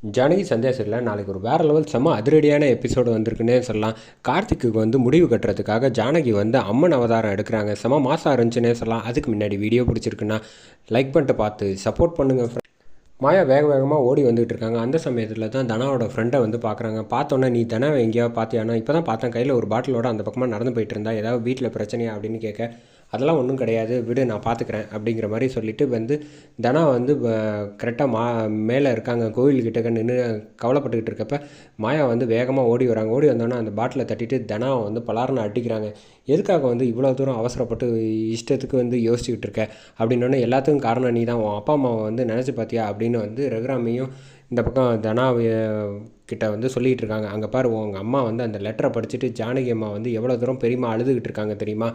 ஜானகி சந்தேசத்தில் நாளைக்கு ஒரு வேறு லெவல் செம்ம அதிரடியான எபிசோடு வந்திருக்குன்னே சொல்லலாம். கார்த்திக்கு வந்து முடிவு கட்டுறதுக்காக ஜானகி வந்து அம்மன் அவதாரம் எடுக்கிறாங்க. செம மாதம் இருந்துச்சுன்னே சொல்லலாம். அதுக்கு முன்னாடி வீடியோ பிடிச்சிருக்குன்னா லைக் பண்ணிட்டு பார்த்து சப்போர்ட் பண்ணுங்கள் மாயா வேக வேகமாக ஓடி வந்துகிட்டு இருக்காங்க. அந்த சமயத்தில் தான் தனாவோட ஃப்ரெண்டை வந்து பார்க்குறாங்க. பார்த்தோன்னே நீ தனாவை எங்கேயாவது பார்த்தியானா இப்போ தான் பார்த்தேன். கையில் ஒரு பாட்டிலோட அந்த பக்கமாக நடந்து போயிட்டு இருந்தா ஏதாவது வீட்டில் பிரச்சனையா அப்படின்னு கேட்க அதெல்லாம் ஒன்றும் கிடையாது. விடு நான் பார்த்துக்கிறேன் அப்படிங்கிற மாதிரி சொல்லிவிட்டு வந்து தனா வந்து கரெக்டாக மா மேலே இருக்காங்க. கோவில்கிட்ட நின்று கவலைப்பட்டுக்கிட்டு இருக்கப்ப மாயா வந்து வேகமாக ஓடி வராங்க. ஓடி வந்தோன்னே அந்த பாட்டிலை தட்டிட்டு தனாவை வந்து பலாரனை அடிக்கிறாங்க. எதுக்காக வந்து இவ்வளோ தூரம் அவசரப்பட்டு இஷ்டத்துக்கு வந்து யோசிச்சுக்கிட்டு இருக்க? அப்படின்னோடனே எல்லாத்துக்கும் காரணம் நீ தான் உன் அப்பா அம்மாவை வந்து நினச்சி பார்த்தியா அப்படின்னு வந்து ரகுராமையும் இந்த பக்கம் தனா கிட்ட வந்து சொல்லிகிட்டு இருக்காங்க அங்கே பாரு உங்கள் அம்மா வந்து அந்த லெட்டரை படிச்சுட்டு ஜானகி அம்மா வந்து எவ்வளோ தூரம் பெரியமா அழுதுகிட்டு இருக்காங்க தெரியுமா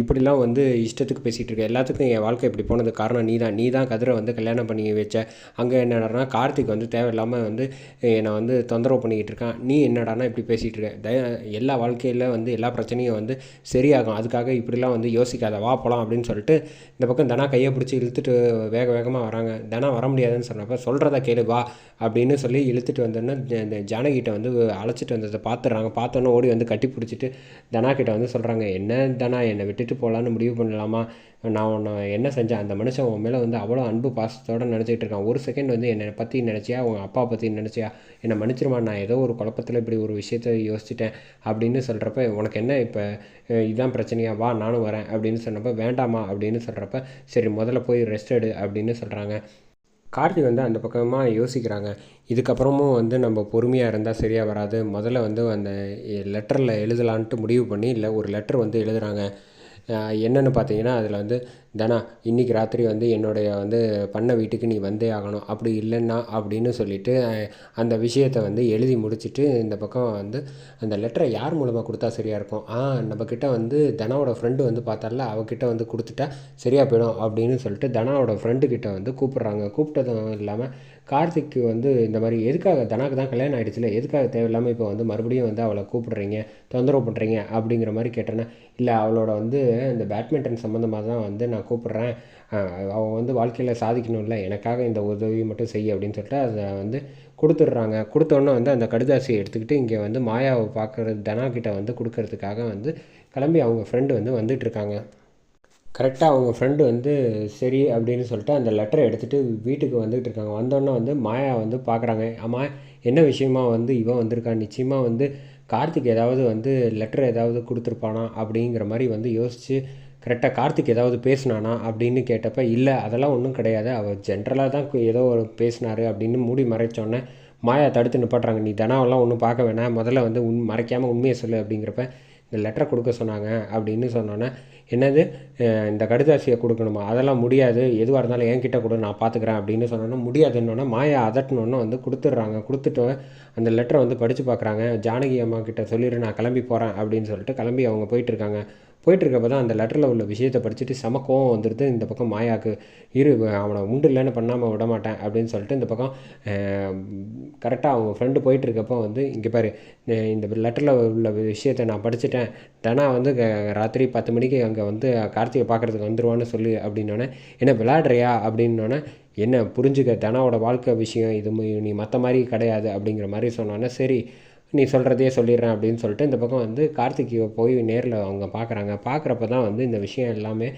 இப்படிலாம் வந்து இஷ்டத்துக்கு பேசிகிட்டு இருக்க எல்லாத்துக்கும் என் வாழ்க்கை இப்படி போனது காரணம் நீ தான் நீ தான் கதிரை வந்து கல்யாணம் பண்ணி வச்ச. அங்கே என்னடானா கார்த்திக் வந்து தேவையில்லாமல் வந்து என்னை வந்து தொந்தரவு பண்ணிக்கிட்டு இருக்கான் நீ என்னடானா இப்படி பேசிகிட்டு இருக்க தய எல்லா வாழ்க்கையில் வந்து எல்லா பிரச்சனையும் வந்து சரியாகும். அதுக்காக இப்படிலாம் வந்து யோசிக்காத. வா போகலாம் அப்படின்னு சொல்லிட்டு இந்த பக்கம் தனா கையை பிடிச்சி இழுத்துட்டு வேக வேகமாக வராங்க. தனா வர முடியாதுன்னு சொன்னப்போ சொல்கிறத கேளு வா அப்படின்னு சொல்லி இழுத்துட்டு வந்தோன்னா இந்த ஜானகிட்ட வந்து அழைச்சிட்டு வந்ததை பார்த்துட்றாங்க. பார்த்தோன்னே ஓடி வந்து கட்டி பிடிச்சிட்டு தனா கிட்ட வந்து சொல்கிறாங்க என்ன தனா என்னை விட்டுட்டு போகலான்னு முடிவு பண்ணலாமா? நான் உன்னை என்ன செஞ்சேன்? அந்த மனுஷன் உன் மேலே வந்து அவ்வளோ அன்பு பாசத்தோடு நினச்சிக்கிட்டு இருக்கான். ஒரு செகண்ட் வந்து என்னை பற்றி நினச்சியா? உங்கள் அப்பா பற்றி நினச்சியா? என்னை மன்னிச்சிருமா? நான் ஏதோ ஒரு குழப்பத்தில் இப்படி ஒரு விஷயத்த யோசிச்சிட்டேன். அப்படின்னு சொல்கிறப்ப உனக்கு என்ன இப்போ? இதான் பிரச்சனையா? வா நானும் வரேன். அப்படின்னு சொன்னப்போ வேண்டாமா அப்படின்னு சொல்கிறப்ப சரி முதல்ல போய் ரெஸ்ட் எடு. அப்படின்னு சொல்கிறாங்க கார்த்தி வந்து அந்த பக்கமாக யோசிக்கிறாங்க. இதுக்கப்புறமும் வந்து நம்ம பொறுமையாக இருந்தால் சரியாக வராது. முதல்ல வந்து அந்த லெட்டரில் எழுதலான்ட்டு முடிவு பண்ணி இல்லை ஒரு லெட்டர் வந்து எழுதுகிறாங்க என்னென்னு பார்த்தீங்கன்னா அதில் வந்து தனா இன்றைக்கி ராத்திரி வந்து என்னுடைய வந்து பண்ண வீட்டுக்கு நீ வந்தே ஆகணும். அப்படி இல்லைன்னா அப்படின்னு சொல்லிவிட்டு அந்த விஷயத்தை வந்து எழுதி முடிச்சுட்டு இந்த பக்கம் வந்து அந்த லெட்டரை யார் மூலமாக கொடுத்தா சரியாக இருக்கும்? ஆ நம்மக்கிட்ட வந்து தனாவோட ஃப்ரெண்டு வந்து பார்த்தால அவகிட்ட வந்து கொடுத்துட்டா சரியாக போயிடும் அப்படின்னு சொல்லிட்டு தனாவோட ஃப்ரெண்டுக்கிட்ட வந்து கூப்பிட்றாங்க. கூப்பிட்டதும் இல்லாமல் கார்த்திக்கு வந்து இந்த மாதிரி எதுக்காக? தனாக்கு தான் கல்யாணம் ஆகிடுச்சுல எதுக்காக தேவையில்லாமல் இப்போ வந்து மறுபடியும் வந்து அவளை கூப்பிட்றீங்க தொந்தரவு பண்ணுறீங்க அப்படிங்கிற மாதிரி கேட்டேன்னா இல்லை அவளோட வந்து இந்த பேட்மிண்டன் சம்மந்தமாக தான் வந்து நான் கூப்பிட்றேன். அவள் வந்து வாழ்க்கையில் சாதிக்கணும்ல எனக்காக இந்த உதவி மட்டும் செய்ய அப்படின்னு சொல்லிட்டு அதை வந்து கொடுத்துட்றாங்க. கொடுத்தோன்னே வந்து அந்த கடுதாசியை எடுத்துக்கிட்டு இங்கே வந்து மாயாவை பார்க்குறது தனாக்கிட்ட வந்து கொடுக்கறதுக்காக வந்து கிளம்பி அவங்க ஃப்ரெண்டு வந்து வந்துட்டுருக்காங்க. கரெக்டாக அவங்க ஃப்ரெண்டு வந்து சரி அப்படின்னு சொல்லிட்டு அந்த லெட்டரை எடுத்துகிட்டு வீட்டுக்கு வந்துகிட்டு இருக்காங்க வந்தோடனே வந்து மாயா வந்து பார்க்குறாங்க. ஆமாம் என்ன விஷயமா வந்து இவன் வந்திருக்கான் நிச்சயமாக வந்து கார்த்திக் ஏதாவது வந்து லெட்டர் ஏதாவது கொடுத்துருப்பானா அப்படிங்கிற மாதிரி வந்து யோசித்து கரெக்டாக கார்த்திக் ஏதாவது பேசினானா அப்படின்னு கேட்டப்ப இல்லை அதெல்லாம் ஒன்றும் கிடையாது. அவர் ஜென்ரலாக தான் ஏதோ ஒரு பேசினார் அப்படின்னு மூடி மறைச்சோன்னே மாயா தடுத்து நிப்பாட்டுறாங்க. நீ தனாவெல்லாம் ஒன்றும் பார்க்க வேணாம். முதல்ல வந்து உன் மறைக்காமல் உண்மையை சொல்லு அப்படிங்கிறப்ப இந்த லெட்டரை கொடுக்க சொன்னாங்க அப்படின்னு சொன்னோன்னே என்னது? இந்த கடுதாசியை கொடுக்கணுமா? அதெல்லாம் முடியாது. எதுவாக இருந்தாலும் என்கிட்ட கொடு. நான் பார்த்துக்குறேன் அப்படின்னு சொன்னோன்னா முடியாதுன்னொன்னே மாயா அதட்டினோன்னு வந்து கொடுத்துட்றாங்க. கொடுத்துட்டு அந்த லெட்டரை வந்து படித்து பார்க்குறாங்க ஜானகி அம்மா கிட்ட சொல்லிடு நான் கிளம்பி போகிறேன் அப்படின்னு சொல்லிட்டு கிளம்பி அவங்க போயிட்டுருக்காங்க போயிட்டுருக்கப்ப தான் அந்த லெட்டரில் உள்ள விஷயத்தை படிச்சுட்டு செம கோவம் வந்துடுது இந்த பக்கம் மாயாவுக்கு இரு அவனை உண்டு இல்லைன்னு பண்ணாமல் விட மாட்டேன் அப்படின்னு சொல்லிட்டு இந்த பக்கம் கரெக்டாக அவங்க ஃப்ரெண்டு போயிட்டுருக்கப்போ வந்து இங்கே பாரு இந்த லெட்டரில் உள்ள விஷயத்தை நான் படிச்சுட்டேன். தனா வந்து ராத்திரி பத்து மணிக்கு அங்கே வந்து கார்த்திகை பார்க்குறதுக்கு வந்துடுவான்னு சொல்லு அப்படின்னோடனே என்ன விளையாடுறியா அப்படின்னோடனே என்ன புரிஞ்சுக்க தனாவோட வாழ்க்கை விஷயம் இது நீ மற்ற மாதிரி கிடையாது அப்படிங்கிற மாதிரி சொன்னோன்னே சரி நீ சொல்கிறதையே சொல்லிடுறேன் அப்படின்னு சொல்லிட்டு இந்த பக்கம் வந்து கார்த்திகை போய் நேரில் அவங்க பார்க்குறாங்க பார்க்குறப்ப தான் வந்து இந்த விஷயம் எல்லாமே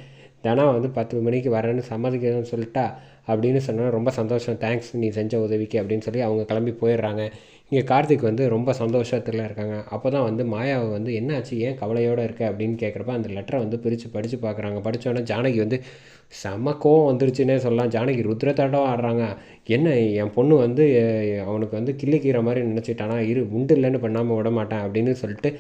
தனா வந்து பத்து மணிக்கு வரேன்னு சம்மதிக்கிறேன்னு சொல்லிட்டா அப்படின்னு சொன்னால் ரொம்ப சந்தோஷம். தேங்க்ஸ் நீ செஞ்ச உதவிக்கு அப்படின்னு சொல்லி அவங்க கிளம்பி போயிடுறாங்க. இங்கே கார்த்திக் வந்து ரொம்ப சந்தோஷத்தில் இருக்காங்க. அப்போ தான் வந்து மாயாவை வந்து என்னாச்சு? ஏன் கவலையோடு இருக்க? அப்படின்னு கேட்குறப்ப அந்த லெட்டரை வந்து பிரித்து படித்து பார்க்குறாங்க படித்தோடனே ஜானகி வந்து செம்ம கோவம் வந்துருச்சுன்னே சொல்லலாம். ஜானகி ருத்ரத்தாட்டம் ஆடுறாங்க. என்ன என் பொண்ணு வந்து அவனுக்கு வந்து கிள்ளிக்கிற மாதிரி நினச்சிட்டானா? இரு உண்டு இல்லைன்னு பண்ணாமல் விட மாட்டேன் அப்படின்னு சொல்லிட்டு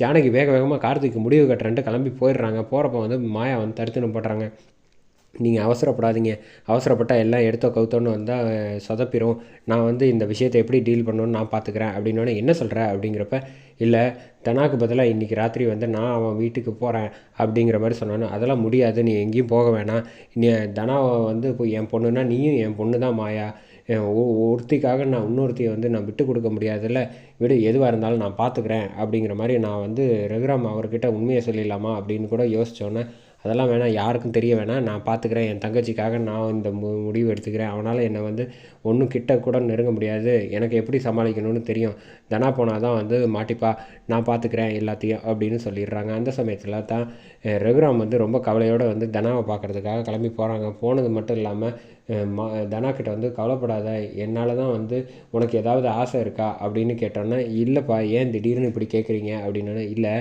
ஜானகி வேக வேகமாக கார்த்திக்கு முடிவு கட்டுறேன்ட்டு கிளம்பி போயிடுறாங்க. போகிறப்ப வந்து மாயா வந்து தடுத்துன்னு போடுறாங்க நீங்கள் அவசரப்படாதீங்க. அவசரப்பட்டால் எல்லாம் எடுத்தோ கவுத்தோன்னு வந்தால் சொதப்பிடும் நான் வந்து இந்த விஷயத்தை எப்படி டீல் பண்ணணும்னு நான் பார்த்துக்கிறேன் அப்படின்னோடனே என்ன சொல்கிற அப்படிங்கிறப்ப இல்லை தனாக்கு பதிலாக இன்றைக்கி ராத்திரி வந்து நான் அவன் வீட்டுக்கு போகிறேன் அப்படிங்கிற மாதிரி சொன்னானே அதெல்லாம் முடியாது. நீ எங்கேயும் போக வேணாம். நீ தனாவை வந்து இப்போ என் பொண்ணுன்னா நீயும் என் பொண்ணு தான் மாயா ஒருத்திக்காக நான் இன்னொருத்தியை வந்து நான் விட்டு கொடுக்க முடியாதுல்ல. விடு எதுவாக இருந்தாலும் நான் பார்த்துக்கிறேன் அப்படிங்கிற மாதிரி நான் வந்து ரகுராம் அவர்கிட்ட உண்மையை சொல்லிடலாமா அப்படின்னு கூட யோசித்தோன்னே அதெல்லாம் வேணாம் யாருக்கும் தெரிய வேணாம். நான் பார்த்துக்கிறேன் என் தங்கச்சிக்காக நான் இந்த மு முடிவு எடுத்துக்கிறேன். அவனால் என்னை வந்து ஒன்றும் கிட்ட கூட நெருங்க முடியாது. எனக்கு எப்படி சமாளிக்கணும்னு தெரியும். தனா போனால் தான் வந்து மாட்டிப்பா நான் பார்த்துக்கிறேன் எல்லாத்தையும் அப்படின்னு சொல்லிடுறாங்க. அந்த சமயத்தில் தான் ரகுராம் வந்து ரொம்ப கவலையோடு வந்து தனாவை பார்க்குறதுக்காக கிளம்பி போகிறாங்க போனது மட்டும் இல்லாமல் மா தனா கிட்ட வந்து கவலைப்படாத என்னால் தான் வந்து உனக்கு ஏதாவது ஆசை இருக்கா? அப்படின்னு கேட்டோன்னா இல்லைப்பா ஏன் திடீர்னு இப்படி கேட்குறீங்க அப்படின்னு. இல்லை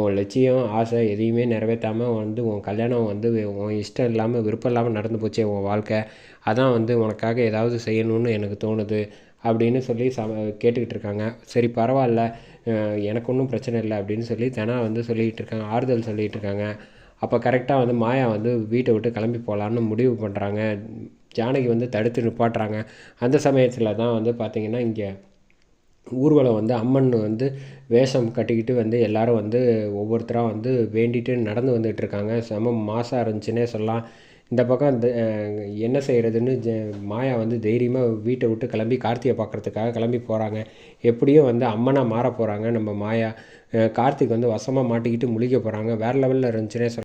உன் லட்சியம் ஆசை எதையுமே நிறைவேற்றாமல் வந்து உன் கல்யாணம் வந்து உன் இஷ்டம் இல்லாமல் விருப்பம் இல்லாமல் நடந்து போச்சே உன் வாழ்க்கை. அதான் வந்து உனக்காக ஏதாவது செய்யணும்னு எனக்கு தோணுது அப்படின்னு சொல்லி ச கேட்டுக்கிட்டு இருக்காங்க. சரி பரவாயில்ல. எனக்கு ஒன்றும் பிரச்சனை இல்லை அப்படின்னு சொல்லி தனா வந்து சொல்லிகிட்டு இருக்காங்க. ஆறுதல் சொல்லிகிட்டு இருக்காங்க. அப்போ கரெக்டாக வந்து மாயா வந்து வீட்டை விட்டு கிளம்பி போகலான்னு முடிவு பண்ணுறாங்க ஜானகி வந்து தடுத்து நிப்பாட்டுறாங்க. அந்த சமயத்தில் தான் வந்து பார்த்திங்கன்னா இங்கே ஊர்வலம் வந்து அம்மன் வந்து வேஷம் கட்டிக்கிட்டு வந்து எல்லாரும் வந்து ஒவ்வொருத்தராக வந்து வேண்டிட்டு நடந்து வந்துட்டு இருக்காங்க. செம மாசாக இருந்துச்சுன்னே சொல்லலாம். இந்த பக்கம் இந்த, என்ன செய்கிறதுன்னு ஜ மாயா வந்து தைரியமாக வீட்டை விட்டு கிளம்பி கார்த்தியை பார்க்குறதுக்காக கிளம்பி போகிறாங்க எப்படியும் வந்து அம்மனாக மாற போகிறாங்க நம்ம மாயா. கார்த்திக் வந்து வசமாக மாட்டிக்கிட்டு முழிக்க போகிறாங்க வேறு லெவலில் இருந்துச்சுன்னே சொல்லலாம்